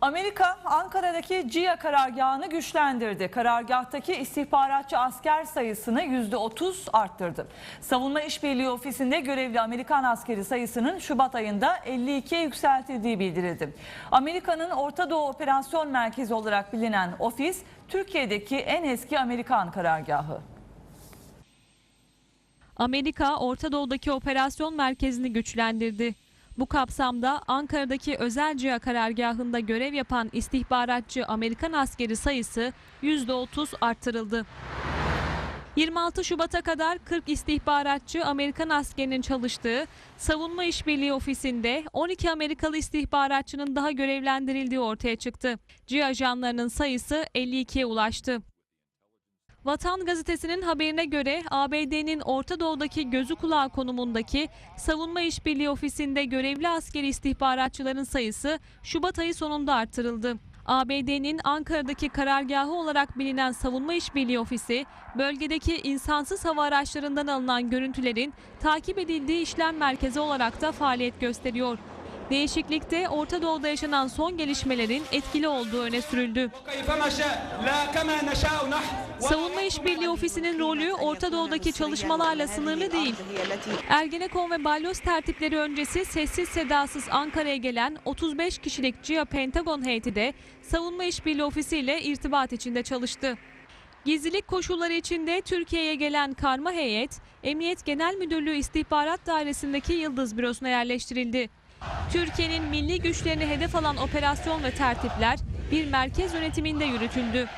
Amerika Ankara'daki CIA karargahını güçlendirdi. Karargahtaki istihbaratçı asker sayısını %30 arttırdı. Savunma İşbirliği Ofisi'nde görevli Amerikan askeri sayısının Şubat ayında 52'ye yükseltildiği bildirildi. Amerika'nın Orta Doğu Operasyon Merkezi olarak bilinen ofis, Türkiye'deki en eski Amerikan karargahı. Amerika, Orta Doğu'daki operasyon merkezini güçlendirdi. Bu kapsamda Ankara'daki özel CIA karargahında görev yapan istihbaratçı Amerikan askeri sayısı %30 arttırıldı. 26 Şubat'a kadar 40 istihbaratçı Amerikan askerinin çalıştığı Savunma İşbirliği Ofisi'nde 12 Amerikalı istihbaratçının daha görevlendirildiği ortaya çıktı. CIA ajanlarının sayısı 52'ye ulaştı. Vatan Gazetesi'nin haberine göre ABD'nin Orta Doğu'daki gözü kulağı konumundaki Savunma İşbirliği Ofisi'nde görevli askeri istihbaratçıların sayısı Şubat ayı sonunda artırıldı. ABD'nin Ankara'daki karargahı olarak bilinen Savunma İşbirliği Ofisi, bölgedeki insansız hava araçlarından alınan görüntülerin takip edildiği işlem merkezi olarak da faaliyet gösteriyor. Değişiklikte Orta Doğu'da yaşanan son gelişmelerin etkili olduğu öne sürüldü. Savunma İşbirliği Ofisi'nin rolü Orta Doğu'daki çalışmalarla sınırlı değil. Ergenekon ve balyoz tertipleri öncesi sessiz sedasız Ankara'ya gelen 35 kişilik CIA Pentagon heyeti de Savunma İşbirliği Ofisi ile irtibat içinde çalıştı. Gizlilik koşulları içinde Türkiye'ye gelen karma heyet, Emniyet Genel Müdürlüğü İstihbarat Dairesi'ndeki Yıldız Bürosu'na yerleştirildi. Türkiye'nin milli güçlerini hedef alan operasyon ve tertipler bir merkez yönetiminde yürütüldü.